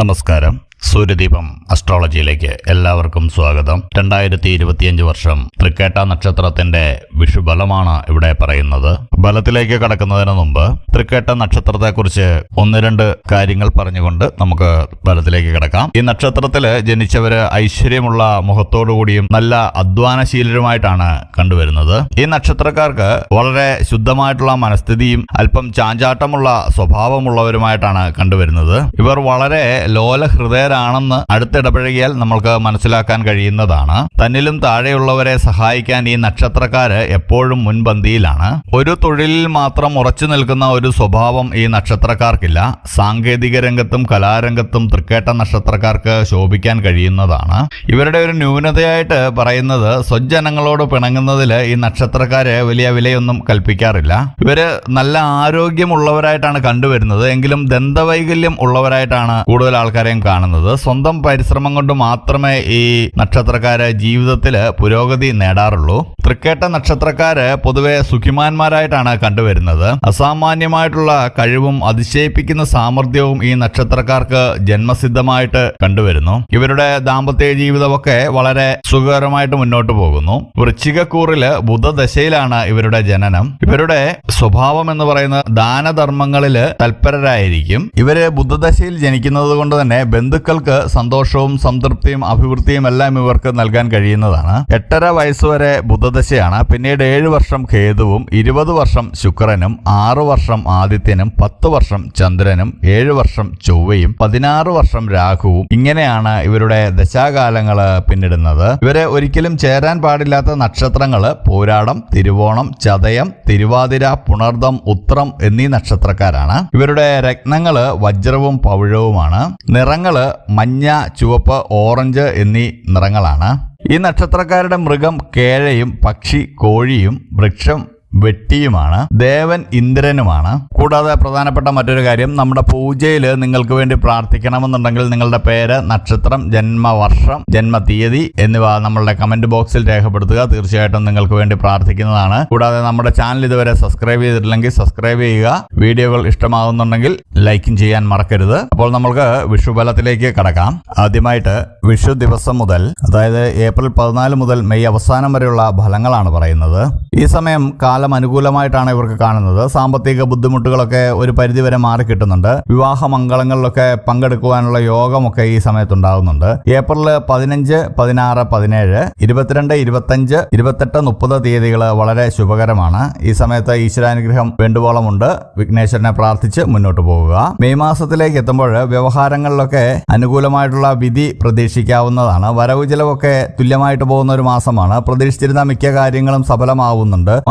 നമസ്കാരം. സൂര്യദീപം അസ്ട്രോളജിയിലേക്ക് എല്ലാവർക്കും സ്വാഗതം. രണ്ടായിരത്തി ഇരുപത്തിയഞ്ച് വർഷം തൃക്കേട്ട നക്ഷത്രത്തിന്റെ വിഷുബലമാണ് ഇവിടെ പറയുന്നത്. ബലത്തിലേക്ക് കടക്കുന്നതിന് മുമ്പ് തൃക്കേട്ട നക്ഷത്രത്തെക്കുറിച്ച് ഒന്ന് രണ്ട് കാര്യങ്ങൾ പറഞ്ഞുകൊണ്ട് നമുക്ക് ബലത്തിലേക്ക് കിടക്കാം. ഈ നക്ഷത്രത്തിൽ ജനിച്ചവര് ഐശ്വര്യമുള്ള മുഖത്തോടുകൂടിയും നല്ല അധ്വാനശീലരുമായിട്ടാണ് കണ്ടുവരുന്നത്. ഈ നക്ഷത്രക്കാർക്ക് വളരെ ശുദ്ധമായിട്ടുള്ള മനസ്ഥിതിയും അല്പം ചാഞ്ചാട്ടമുള്ള സ്വഭാവമുള്ളവരുമായിട്ടാണ് കണ്ടുവരുന്നത്. ഇവർ വളരെ ലോലഹൃദയരാണെന്ന് അടുത്തിടപഴകിയാൽ നമ്മൾക്ക് മനസ്സിലാക്കാൻ കഴിയുന്നതാണ്. തന്നിലും താഴെയുള്ളവരെ സഹായിക്കാൻ ഈ നക്ഷത്രക്കാര് എപ്പോഴും മുൻപന്തിയിലാണ്. ഒരു തൊഴിലിൽ മാത്രം ഉറച്ചു നിൽക്കുന്ന ഒരു സ്വഭാവം ഈ നക്ഷത്രക്കാർക്കില്ല. സാങ്കേതിക രംഗത്തും കലാരംഗത്തും തൃക്കേട്ട നക്ഷത്രക്കാർക്ക് ശോഭിക്കാൻ കഴിയുന്നതാണ്. ഇവരുടെ ഒരു ന്യൂനതയായിട്ട് പറയുന്നത് സ്വജനങ്ങളോട് പിണങ്ങുന്നതിൽ ഈ നക്ഷത്രക്കാരെ വലിയ വിലയൊന്നും കൽപ്പിക്കാറില്ല. ഇവർ നല്ല ആരോഗ്യമുള്ളവരായിട്ടാണ് കണ്ടുവരുന്നത്. എങ്കിലും ദന്തവൈകല്യം ഉള്ളവരായിട്ടാണ് കൂടുതൽ ആൾക്കാരെയും കാണുന്നത്. സ്വന്തം പരിശ്രമം കൊണ്ട് മാത്രമേ ഈ നക്ഷത്രക്കാര് ജീവിതത്തിൽ പുരോഗതി നേടാറുള്ളൂ. തൃക്കേട്ട നക്ഷത്രക്കാര് പൊതുവെ സുഖിമാന്മാരായിട്ടാണ് കണ്ടുവരുന്നത്. അസാമാന്യമായിട്ടുള്ള കഴിവും അതിശയിപ്പിക്കുന്ന സാമർഥ്യവും ഈ നക്ഷത്രക്കാർക്ക് ജന്മസിദ്ധമായിട്ട് കണ്ടുവരുന്നു. ഇവരുടെ ദാമ്പത്യ ജീവിതമൊക്കെ വളരെ സുഖകരമായിട്ട് മുന്നോട്ട് പോകുന്നു. വൃശ്ചികക്കൂറിൽ ബുധദശയിലാണ് ഇവരുടെ ജനനം. ഇവരുടെ സ്വഭാവം എന്ന് പറയുന്ന ദാനധർമ്മങ്ങളിൽ തൽപരരായിരിക്കും. ഇവർ ബുധദശയിൽ ജനിക്കുന്നത് കൊണ്ട് തന്നെ ബന്ധുക്കൾക്ക് സന്തോഷവും സംതൃപ്തിയും അഭിവൃദ്ധിയും എല്ലാം ഇവർക്ക് നൽകാൻ കഴിയുന്നതാണ്. എട്ടര വയസ്സുവരെ ബുധദശയാണ്. പിന്നീട് ഏഴ് വർഷം കേതുവും ഇരുപത് വർഷം ശുക്രനും ആറു വർഷം ആദിത്യനും പത്ത് വർഷം ചന്ദ്രനും ഏഴ് വർഷം ചൊവ്വയും പതിനാറ് വർഷം രാഹുവും ഇങ്ങനെയാണ് ഇവരുടെ ദശാകാലങ്ങൾ പിന്നിടുന്നത്. ഇവരെ ഒരിക്കലും ചേരാൻ പാടില്ലാത്ത നക്ഷത്രങ്ങൾ പോരാടം തിരുവോണം ചതയം തിരുവാതിര പുണർദം ഉത്രം എന്നീ നക്ഷത്രക്കാരാണ്. ഇവരുടെ രത്നങ്ങൾ വജ്രവും പവിഴവുമാണ്. നിറങ്ങൾ മഞ്ഞ ചുവപ്പ് ഓറഞ്ച് എന്നീ നിറങ്ങളാണ്. ഈ നക്ഷത്രക്കാരുടെ മൃഗം കേഴയും പക്ഷി കോഴിയും വൃക്ഷം വെട്ടിയുമാണ് ദേവൻ ഇന്ദ്രനുമാണ്. കൂടാതെ പ്രധാനപ്പെട്ട മറ്റൊരു കാര്യം നമ്മുടെ പൂജയിൽ നിങ്ങൾക്ക് വേണ്ടി പ്രാർത്ഥിക്കണമെന്നുണ്ടെങ്കിൽ നിങ്ങളുടെ പേര് നക്ഷത്രം ജന്മവർഷം ജന്മതീയതി എന്നിവ നമ്മളുടെ കമന്റ് ബോക്സിൽ രേഖപ്പെടുത്തുക. തീർച്ചയായിട്ടും നിങ്ങൾക്ക് വേണ്ടി പ്രാർത്ഥിക്കുന്നതാണ്. കൂടാതെ നമ്മുടെ ചാനൽ ഇതുവരെ സബ്സ്ക്രൈബ് ചെയ്തിട്ടില്ലെങ്കിൽ സബ്സ്ക്രൈബ് ചെയ്യുക. വീഡിയോകൾ ഇഷ്ടമാകുന്നുണ്ടെങ്കിൽ ലൈക്കും ചെയ്യാൻ മറക്കരുത്. അപ്പോൾ നമ്മൾക്ക് വിഷുബലത്തിലേക്ക് കടക്കാം. ആദ്യമായിട്ട് വിഷു ദിവസം മുതൽ അതായത് ഏപ്രിൽ പതിനാല് മുതൽ മെയ് അവസാനം വരെയുള്ള ഫലങ്ങളാണ് പറയുന്നത്. ഈ സമയം കാലം അനുകൂലമായിട്ടാണ് ഇവർക്ക് കാണുന്നത്. സാമ്പത്തിക ബുദ്ധിമുട്ടുകളൊക്കെ ഒരു പരിധിവരെ മാറി കിട്ടുന്നുണ്ട്. വിവാഹ മംഗളങ്ങളിലൊക്കെ പങ്കെടുക്കുവാനുള്ള യോഗമൊക്കെ ഈ സമയത്ത് ഉണ്ടാകുന്നുണ്ട് ഏപ്രിൽ പതിനഞ്ച് പതിനാറ് പതിനേഴ് ഇരുപത്തിരണ്ട് ഇരുപത്തഞ്ച് ഇരുപത്തെട്ട് മുപ്പത് തീയതികൾ വളരെ ശുഭകരമാണ്. ഈ സമയത്ത് ഈശ്വരാനുഗ്രഹം വേണ്ടുവോളമുണ്ട്. വിഘ്നേശ്വരനെ പ്രാർത്ഥിച്ച് മുന്നോട്ട് പോകുക. മെയ് മാസത്തിലേക്ക് എത്തുമ്പോൾ വ്യവഹാരങ്ങളിലൊക്കെ അനുകൂലമായിട്ടുള്ള വിധി പ്രതീക്ഷിക്കാവുന്നതാണ്. വരവ് ചിലവൊക്കെ തുല്യമായിട്ട് പോകുന്ന ഒരു മാസമാണ്. പ്രതീക്ഷിച്ചിരുന്ന മിക്ക കാര്യങ്ങളും സഫലമാവുന്നുണ്ട്.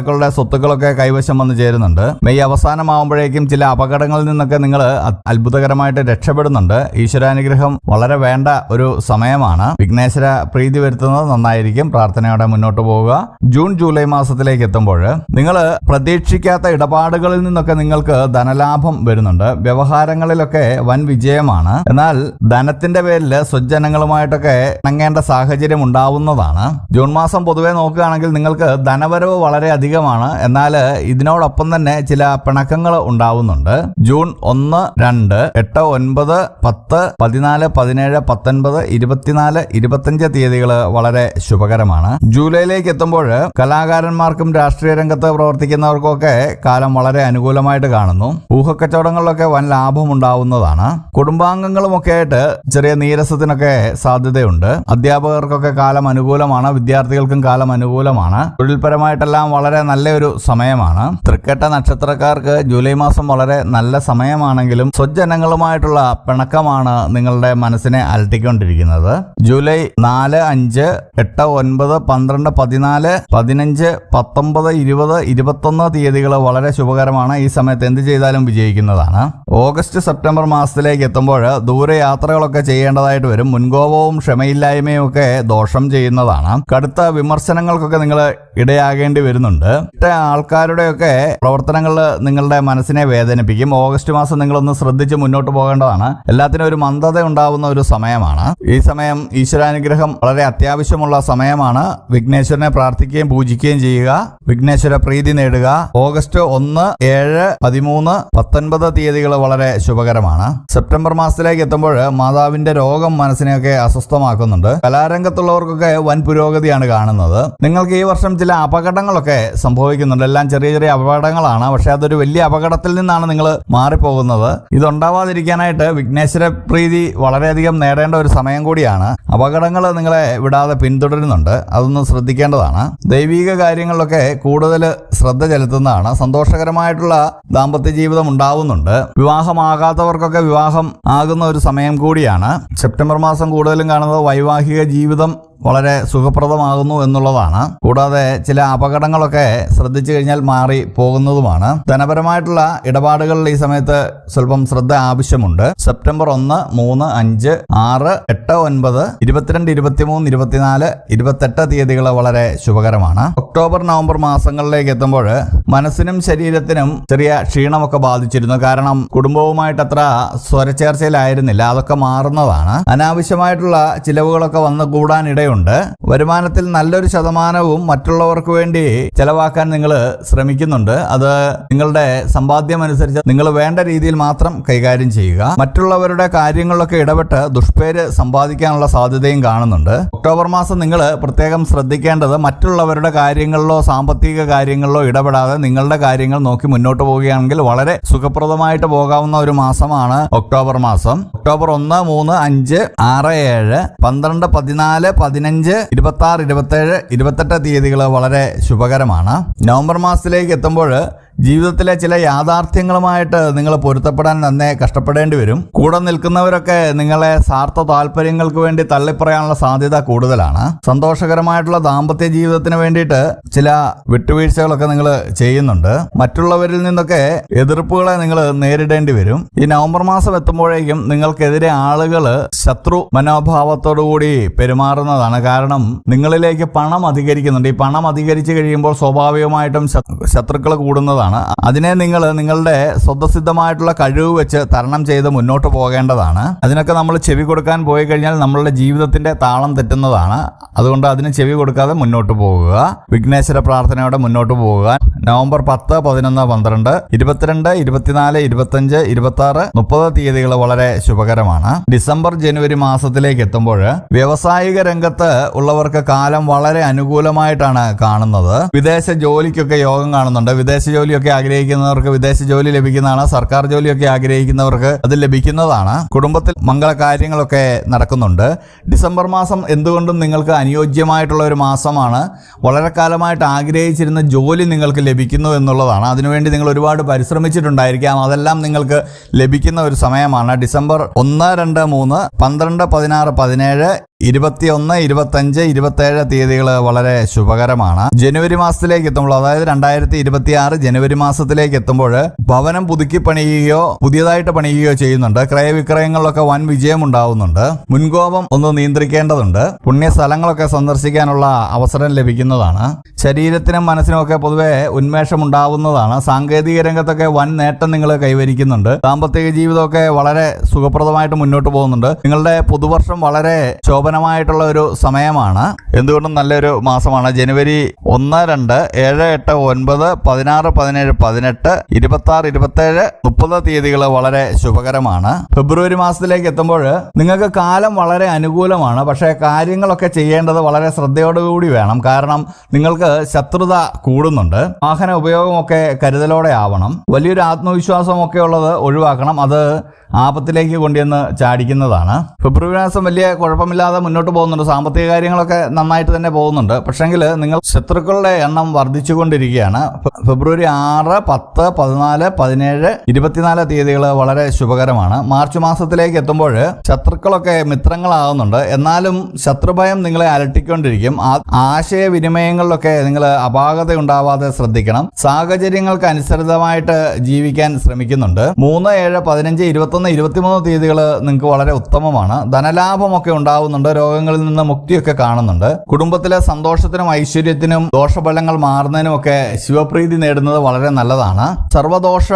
മാതാപിതാക്കളുടെ സ്വത്തുക്കളൊക്കെ കൈവശം വന്നു ചേരുന്നുണ്ട്. മെയ് അവസാനമാവുമ്പോഴേക്കും ചില അപകടങ്ങളിൽ നിന്നൊക്കെ നിങ്ങൾ അത്ഭുതകരമായിട്ട് രക്ഷപ്പെടുന്നുണ്ട്. ഈശ്വരാനുഗ്രഹം വളരെ വേണ്ട ഒരു സമയമാണ്. വിഘ്നേശ്വര പ്രീതി വരുത്തുന്നത് നന്നായിരിക്കും. പ്രാർത്ഥനയോടെ മുന്നോട്ട് പോവുക. ജൂൺ ജൂലൈ മാസത്തിലേക്ക് എത്തുമ്പോൾ നിങ്ങൾ പ്രതീക്ഷിക്കാത്ത ഇടപാടുകളിൽ നിന്നൊക്കെ നിങ്ങൾക്ക് ധനലാഭം വരുന്നുണ്ട്. വ്യവഹാരങ്ങളിലൊക്കെ വൻ വിജയമാണ്. എന്നാൽ ധനത്തിന്റെ പേരിൽ സ്വജനങ്ങളുമായിട്ടൊക്കെ ഇണങ്ങേണ്ട സാഹചര്യം ഉണ്ടാവുന്നതാണ്. ജൂൺ മാസം പൊതുവെ നോക്കുകയാണെങ്കിൽ നിങ്ങൾക്ക് ധനവരവ് വളരെ അധികമാണ് എന്നാൽ ഇതിനോടൊപ്പം തന്നെ ചില പിണക്കങ്ങൾ ഉണ്ടാവുന്നുണ്ട്. ജൂൺ ഒന്ന് രണ്ട് എട്ട് ഒൻപത് പത്ത് പതിനാല് പതിനേഴ് പത്തൊൻപത് ഇരുപത്തിനാല് ഇരുപത്തഞ്ച് തീയതികൾ വളരെ ശുഭകരമാണ്. ജൂലൈയിലേക്ക് എത്തുമ്പോൾ കലാകാരന്മാർക്കും രാഷ്ട്രീയ രംഗത്ത് പ്രവർത്തിക്കുന്നവർക്കൊക്കെ കാലം വളരെ അനുകൂലമായിട്ട് കാണുന്നു. ഊഹക്കച്ചവടങ്ങളിലൊക്കെ വൻ ലാഭം ഉണ്ടാവുന്നതാണ് കുടുംബാംഗങ്ങളുമൊക്കെ ആയിട്ട് ചെറിയ നീരസത്തിനൊക്കെ സാധ്യതയുണ്ട്. അധ്യാപകർക്കൊക്കെ കാലം അനുകൂലമാണ്. വിദ്യാർത്ഥികൾക്കും കാലം അനുകൂലമാണ്. തൊഴിൽപരമായിട്ടെല്ലാം വളരെ നല്ലൊരു സമയമാണ്. തൃക്കേട്ട നക്ഷത്രക്കാർക്ക് ജൂലൈ മാസം വളരെ നല്ല സമയമാണെങ്കിലും സ്വജനങ്ങളുമായിട്ടുള്ള പിണക്കമാണ് നിങ്ങളുടെ മനസ്സിനെ അലട്ടിക്കൊണ്ടിരിക്കുന്നത്. ജൂലൈ നാല് അഞ്ച് എട്ട് ഒൻപത് പന്ത്രണ്ട് പതിനാല് പതിനഞ്ച് പത്തൊമ്പത് ഇരുപത് ഇരുപത്തൊന്ന് തീയതികൾ വളരെ ശുഭകരമാണ്. ഈ സമയത്ത് എന്ത് ചെയ്താലും വിജയിക്കുന്നതാണ്. ഓഗസ്റ്റ് സെപ്റ്റംബർ മാസത്തിലേക്ക് എത്തുമ്പോൾ ദൂരയാത്രകളൊക്കെ ചെയ്യേണ്ടതായിട്ട് വരും. മുൻകോപവും ക്ഷമയില്ലായ്മയും ഒക്കെ ദോഷം ചെയ്യുന്നതാണ്. കടുത്ത വിമർശനങ്ങൾക്കൊക്കെ നിങ്ങൾ ഇടയാകേണ്ടി വരുന്നുണ്ട്. ചെയ്യുന്നുണ്ട് ഇട്ട ആൾക്കാരുടെയൊക്കെ പ്രവർത്തനങ്ങൾ നിങ്ങളുടെ മനസ്സിനെ വേദനിപ്പിക്കും. ഓഗസ്റ്റ് മാസം നിങ്ങളൊന്ന് ശ്രദ്ധിച്ച് മുന്നോട്ട് പോകേണ്ടതാണ്. എല്ലാത്തിനും ഒരു മന്ദത ഉണ്ടാവുന്ന ഒരു സമയമാണ്. ഈ സമയം ഈശ്വരാനുഗ്രഹം വളരെ അത്യാവശ്യമുള്ള സമയമാണ്. വിഘ്നേശ്വരനെ പ്രാർത്ഥിക്കുകയും പൂജിക്കുകയും ചെയ്യുക. വിഘ്നേശ്വര പ്രീതി നേടുക. ഓഗസ്റ്റ് ഒന്ന് ഏഴ് പതിമൂന്ന് പത്തൊൻപത് തീയതികൾ വളരെ ശുഭകരമാണ്. സെപ്റ്റംബർ മാസത്തിലേക്ക് എത്തുമ്പോൾ മാതാവിന്റെ രോഗം മനസ്സിനെയൊക്കെ അസ്വസ്ഥമാക്കുന്നുണ്ട്. കലാരംഗത്തുള്ളവർക്കൊക്കെ വൻ പുരോഗതിയാണ് കാണുന്നത്. നിങ്ങൾക്ക് ഈ വർഷം ചില അപകടങ്ങളൊക്കെ സംഭവിക്കുന്നുണ്ട്. എല്ലാം ചെറിയ ചെറിയ അപകടങ്ങളാണ്. പക്ഷെ അതൊരു വലിയ അപകടത്തിൽ നിന്നാണ് നിങ്ങൾ മാറിപ്പോകുന്നത്. ഇതുണ്ടാവാതിരിക്കാനായിട്ട് വിഘ്നേശ്വര പ്രീതി വളരെയധികം നേടേണ്ട ഒരു സമയം കൂടിയാണ്. അപകടങ്ങൾ നിങ്ങളെ വിടാതെ പിന്തുടരുന്നുണ്ട്. അതൊന്ന് ശ്രദ്ധിക്കേണ്ടതാണ്. ദൈവിക കാര്യങ്ങളിലൊക്കെ കൂടുതൽ ശ്രദ്ധ ചെലുത്തുന്നതാണ്. സന്തോഷകരമായിട്ടുള്ള ദാമ്പത്യ ജീവിതം ഉണ്ടാവുന്നുണ്ട്. വിവാഹമാകാത്തവർക്കൊക്കെ വിവാഹം ആകുന്ന ഒരു സമയം കൂടിയാണ്. സെപ്റ്റംബർ മാസം കൂടുതലും കാണുന്നത് വൈവാഹിക ജീവിതം വളരെ സുഖപ്രദമാകുന്നു എന്നുള്ളതാണ്. കൂടാതെ ചില അപകടങ്ങളൊക്കെ ശ്രദ്ധിച്ചു കഴിഞ്ഞാൽ മാറി പോകുന്നതുമാണ്. ധനപരമായിട്ടുള്ള ഇടപാടുകളിൽ ഈ സമയത്ത് സ്വല്പം ശ്രദ്ധ ആവശ്യമുണ്ട്. സെപ്റ്റംബർ ഒന്ന് മൂന്ന് അഞ്ച് ആറ് എട്ട് ഒൻപത് ഇരുപത്തിരണ്ട് ഇരുപത്തിമൂന്ന് ഇരുപത്തിനാല് ഇരുപത്തെട്ട് തീയതികൾ വളരെ ശുഭകരമാണ്. ഒക്ടോബർ നവംബർ മാസങ്ങളിലേക്ക് എത്തുമ്പോൾ മനസ്സിനും ശരീരത്തിനും ചെറിയ ക്ഷീണമൊക്കെ ബാധിച്ചിരുന്നു. കാരണം കുടുംബവുമായിട്ട് അത്ര സ്വരച്ചേർച്ചയിലായിരുന്നില്ല. അതൊക്കെ മാറുന്നതാണ്. അനാവശ്യമായിട്ടുള്ള ചിലവുകളൊക്കെ വന്നു കൂടാൻ ഇടയുണ്ട് വരുമാനത്തിൽ നല്ലൊരു ശതമാനവും മറ്റുള്ളവർക്ക് വേണ്ടി ചെലവാക്കാൻ നിങ്ങൾ ശ്രമിക്കുന്നുണ്ട്. അത് നിങ്ങളുടെ സമ്പാദ്യം അനുസരിച്ച് നിങ്ങൾ വേണ്ട രീതിയിൽ മാത്രം കൈകാര്യം ചെയ്യുക. മറ്റുള്ളവരുടെ കാര്യങ്ങളിലൊക്കെ ഇടപെട്ട് ദുഷ്പേര് സമ്പാദിക്കാനുള്ള സാധ്യതയും കാണുന്നുണ്ട്. ഒക്ടോബർ മാസം നിങ്ങൾ പ്രത്യേകം ശ്രദ്ധിക്കേണ്ടത് മറ്റുള്ളവരുടെ കാര്യങ്ങളിലോ സാമ്പത്തിക കാര്യങ്ങളിലോ ഇടപെടാതെ നിങ്ങളുടെ കാര്യങ്ങൾ നോക്കി മുന്നോട്ട് പോവുകയാണെങ്കിൽ വളരെ സുഖപ്രദമായിട്ട് പോകാവുന്ന ഒരു മാസമാണ് ഒക്ടോബർ മാസം. ഒക്ടോബർ ഒന്ന് മൂന്ന് അഞ്ച് ആറ് ഏഴ് പന്ത്രണ്ട് പതിനാല് പതിനഞ്ച് ഇരുപത്തി ആറ് ഇരുപത്തേഴ് ഇരുപത്തെട്ട് തീയതികൾ വളരെ ശുഭകരമാണ്. നവംബർ മാസത്തിലേക്ക് എത്തുമ്പോൾ ജീവിതത്തിലെ ചില യാഥാർത്ഥ്യങ്ങളുമായിട്ട് നിങ്ങൾ പൊരുത്തപ്പെടാൻ നന്നെ കഷ്ടപ്പെടേണ്ടി വരും. കൂടെ നിൽക്കുന്നവരൊക്കെ നിങ്ങളെ സാർത്ഥ താല്പര്യങ്ങൾക്ക് വേണ്ടി തള്ളിപ്പറയാനുള്ള സാധ്യത കൂടുതലാണ്. സന്തോഷകരമായിട്ടുള്ള ദാമ്പത്യ ജീവിതത്തിന് വേണ്ടിയിട്ട് ചില വിട്ടുവീഴ്ചകളൊക്കെ നിങ്ങൾ ചെയ്യുന്നുണ്ട്. മറ്റുള്ളവരിൽ നിന്നൊക്കെ എതിർപ്പുകളെ നിങ്ങൾ നേരിടേണ്ടി വരും. ഈ നവംബർ മാസം എത്തുമ്പോഴേക്കും നിങ്ങൾക്കെതിരെ ആളുകൾ ശത്രു മനോഭാവത്തോടുകൂടി പെരുമാറുന്നതാണ്. കാരണം നിങ്ങളിലേക്ക് പണം അധികരിക്കുന്നുണ്ട്. ഈ പണം അധികരിച്ചു കഴിയുമ്പോൾ സ്വാഭാവികമായിട്ടും ശത്രുക്കൾ കൂടുന്നതാണ്. അതിനെ നിങ്ങൾ നിങ്ങളുടെ സ്വതസിദ്ധമായിട്ടുള്ള കഴിവ് വെച്ച് തരണം ചെയ്ത് മുന്നോട്ട് പോകേണ്ടതാണ്. അതിനൊക്കെ നമ്മൾ ചെവി കൊടുക്കാൻ പോയി കഴിഞ്ഞാൽ നമ്മളുടെ ജീവിതത്തിന്റെ താളം തെറ്റുന്നതാണ്. അതുകൊണ്ട് അതിന് ചെവി കൊടുക്കാതെ മുന്നോട്ട് പോകുക. വിഘ്നേശ്വര പ്രാർത്ഥനയോടെ മുന്നോട്ട് പോകുക. നവംബർ പത്ത് പതിനൊന്ന് പന്ത്രണ്ട് ഇരുപത്തിരണ്ട് ഇരുപത്തിനാല് ഇരുപത്തഞ്ച് ഇരുപത്തി ആറ് മുപ്പത് തീയതികൾ വളരെ ശുഭകരമാണ്. ഡിസംബർ ജനുവരി മാസത്തിലേക്ക് എത്തുമ്പോൾ വ്യവസായിക രംഗത്ത് ഉള്ളവർക്ക് കാലം വളരെ അനുകൂലമായിട്ടാണ് കാണുന്നത്. വിദേശ ജോലിക്കൊക്കെ യോഗം കാണുന്നുണ്ട്. വിദേശ ജോലിയൊക്കെ ആഗ്രഹിക്കുന്നവർക്ക് വിദേശ ജോലി ലഭിക്കുന്നതാണ്. സർക്കാർ ജോലിയൊക്കെ ആഗ്രഹിക്കുന്നവർക്ക് അത് ലഭിക്കുന്നതാണ്. കുടുംബത്തിൽ മംഗള കാര്യങ്ങളൊക്കെ നടക്കുന്നുണ്ട്. ഡിസംബർ മാസം എന്തുകൊണ്ടും നിങ്ങൾക്ക് അനുയോജ്യമായിട്ടുള്ള ഒരു മാസമാണ്. വളരെ കാലമായിട്ട് ആഗ്രഹിച്ചിരുന്ന ജോലി നിങ്ങൾക്ക് ലഭിക്കുന്നു എന്നുള്ളതാണ്. അതിനുവേണ്ടി നിങ്ങൾ ഒരുപാട് പരിശ്രമിച്ചിട്ടുണ്ടായിരിക്കാം. അതെല്ലാം നിങ്ങൾക്ക് ലഭിക്കുന്ന ഒരു സമയമാണ്. ഡിസംബർ ഒന്ന് രണ്ട് മൂന്ന് പന്ത്രണ്ട് പതിനാറ് പതിനേഴ് ഇരുപത്തിയൊന്ന് ഇരുപത്തഞ്ച് ഇരുപത്തേഴ് തീയതികൾ വളരെ ശുഭകരമാണ്. ജനുവരി മാസത്തിലേക്ക് എത്തുമ്പോൾ അതായത് രണ്ടായിരത്തി ഇരുപത്തി ആറ് ജനുവരി മാസത്തിലേക്ക് എത്തുമ്പോൾ ഭവനം പുതുക്കി പണിയുകയോ പുതിയതായിട്ട് പണിയുകയോ ചെയ്യുന്നുണ്ട്. ക്രയവിക്രയങ്ങളിലൊക്കെ വൻ വിജയം ഉണ്ടാവുന്നുണ്ട് മുൻകോപം ഒന്ന് നിയന്ത്രിക്കേണ്ടതുണ്ട്. പുണ്യ സ്ഥലങ്ങളൊക്കെ സന്ദർശിക്കാനുള്ള അവസരം ലഭിക്കുന്നതാണ്. ശരീരത്തിനും മനസ്സിനുമൊക്കെ പൊതുവെ ഉന്മേഷം ഉണ്ടാവുന്നതാണ് സാങ്കേതിക രംഗത്തൊക്കെ വൻ നേട്ടം നിങ്ങൾ കൈവരിക്കുന്നുണ്ട്. സാമ്പത്തിക ജീവിതമൊക്കെ വളരെ സുഖപ്രദമായിട്ട് മുന്നോട്ട് പോകുന്നുണ്ട്. നിങ്ങളുടെ പുതുവർഷം വളരെ ശോഭനമായിട്ടുള്ള ഒരു സമയമാണ്. എന്തുകൊണ്ടും നല്ലൊരു മാസമാണ്. ജനുവരി ഒന്ന് രണ്ട് ഏഴ് എട്ട് ഒൻപത് പതിനാറ് പതിനാറ് പതിനേഴ് പതിനെട്ട് ഇരുപത്തി ആറ് ഇരുപത്തേഴ് മുപ്പത് തീയതികൾ വളരെ ശുഭകരമാണ്. ഫെബ്രുവരി മാസത്തിലേക്ക് എത്തുമ്പോൾ നിങ്ങൾക്ക് കാലം വളരെ അനുകൂലമാണ്. പക്ഷേ കാര്യങ്ങളൊക്കെ ചെയ്യേണ്ടത് വളരെ ശ്രദ്ധയോടുകൂടി വേണം. കാരണം നിങ്ങൾക്ക് ശത്രുത കൂടുന്നുണ്ട്. വാഹന ഉപയോഗമൊക്കെ കരുതലോടെ ആവണം. വലിയൊരു ആത്മവിശ്വാസമൊക്കെ ഉള്ളത് ഒഴിവാക്കണം. അത് ആപത്തിലേക്ക് കൊണ്ടുവന്ന് ചാടിക്കുന്നതാണ്. ഫെബ്രുവരി മാസം വലിയ കുഴപ്പമില്ലാതെ മുന്നോട്ട് പോകുന്നുണ്ട്. സാമ്പത്തിക കാര്യങ്ങളൊക്കെ നന്നായിട്ട് തന്നെ പോകുന്നുണ്ട്. പക്ഷെങ്കിൽ നിങ്ങൾ ശത്രുക്കളുടെ എണ്ണം വർദ്ധിച്ചുകൊണ്ടിരിക്കുകയാണ്. ഫെബ്രുവരി ആറ് പത്ത് പതിനാല് പതിനേഴ് ഇരുപത്തിനാല് തീയതികൾ വളരെ ശുഭകരമാണ്. മാർച്ച് മാസത്തിലേക്ക് എത്തുമ്പോൾ ശത്രുക്കളൊക്കെ മിത്രങ്ങളാകുന്നുണ്ട് എന്നാലും ശത്രുഭയം നിങ്ങളെ അലട്ടിക്കൊണ്ടിരിക്കും. ആശയവിനിമയങ്ങളിലൊക്കെ നിങ്ങൾ അപാകത ഉണ്ടാവാതെ ശ്രദ്ധിക്കണം. സാഹചര്യങ്ങൾക്ക് അനുസൃതമായിട്ട് ജീവിക്കാൻ ശ്രമിക്കുന്നുണ്ട്. മൂന്ന് ഏഴ് പതിനഞ്ച് ഇരുപത്തൊന്ന് ഇരുപത്തിമൂന്ന് തീയതികൾ നിങ്ങൾക്ക് വളരെ ഉത്തമമാണ്. ധനലാഭമൊക്കെ ഉണ്ടാവുന്നുണ്ട്. രോഗങ്ങളിൽ നിന്ന് മുക്തിയൊക്കെ കാണുന്നുണ്ട്. കുടുംബത്തിലെ സന്തോഷത്തിനും ഐശ്വര്യത്തിനും ദോഷഫലങ്ങൾ മാറുന്നതിനും ഒക്കെ ശിവപ്രീതി നേടുന്നത് വളരെ നല്ലതാണ്. സർവദോഷ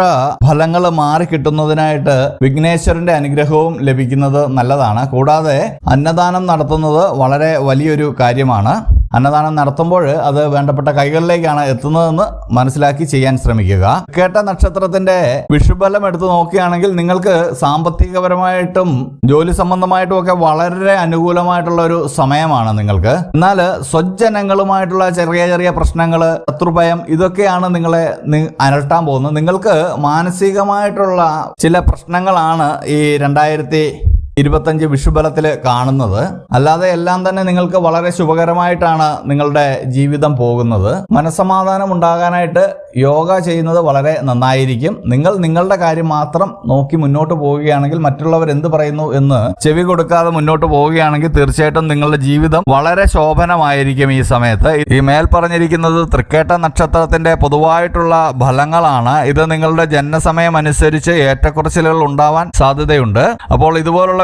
ഫലങ്ങൾ മാറി കിട്ടുന്നതിനായിട്ട് വിഘ്നേശ്വരന്റെ അനുഗ്രഹവും ലഭിക്കുന്നത് നല്ലതാണ്. കൂടാതെ അന്നദാനം നടത്തുന്നത് വളരെ വലിയൊരു കാര്യമാണ്. അന്നദാനം നടത്തുമ്പോൾ അത് വേണ്ടപ്പെട്ട കൈകളിലേക്കാണ് എത്തുന്നതെന്ന് മനസ്സിലാക്കി ചെയ്യാൻ ശ്രമിക്കുക. കേട്ട നക്ഷത്രത്തിന്റെ വിഷുബലം എടുത്തു നോക്കുകയാണെങ്കിൽ നിങ്ങൾക്ക് സാമ്പത്തികപരമായിട്ടും ജോലി സംബന്ധമായിട്ടും ഒക്കെ വളരെ അനുകൂലമായിട്ടുള്ള ഒരു സമയമാണ് നിങ്ങൾക്ക്. എന്നാൽ സ്വജനങ്ങളുമായിട്ടുള്ള ചെറിയ ചെറിയ പ്രശ്നങ്ങൾ ശത്രുഭയം ഇതൊക്കെയാണ് നിങ്ങളെ അലട്ടാൻ പോകുന്നത്. നിങ്ങൾക്ക് മാനസികമായിട്ടുള്ള ചില പ്രശ്നങ്ങളാണ് ഈ രണ്ടായിരത്തി ഇരുപത്തഞ്ച് വിഷുബലത്തിൽ കാണുന്നത്. അല്ലാതെ എല്ലാം തന്നെ നിങ്ങൾക്ക് വളരെ ശുഭകരമായിട്ടാണ് നിങ്ങളുടെ ജീവിതം പോകുന്നത്. മനസമാധാനം ഉണ്ടാകാനായിട്ട് യോഗ ചെയ്യുന്നത് വളരെ നന്നായിരിക്കും. നിങ്ങൾ നിങ്ങളുടെ കാര്യം മാത്രം നോക്കി മുന്നോട്ട് പോവുകയാണെങ്കിൽ മറ്റുള്ളവർ എന്ത് പറയുന്നു എന്ന് ചെവി കൊടുക്കാതെ മുന്നോട്ട് പോവുകയാണെങ്കിൽ തീർച്ചയായിട്ടും നിങ്ങളുടെ ജീവിതം വളരെ ശോഭനമായിരിക്കും ഈ സമയത്ത്. ഈ മേൽ പറഞ്ഞിരിക്കുന്നത് തൃക്കേട്ട നക്ഷത്രത്തിന്റെ പൊതുവായിട്ടുള്ള ഫലങ്ങളാണ്. ഇത് നിങ്ങളുടെ ജനനസമയം അനുസരിച്ച് ഏറ്റക്കുറച്ചിലുകൾ ഉണ്ടാവാൻ സാധ്യതയുണ്ട്. അപ്പോൾ ഇതുപോലുള്ള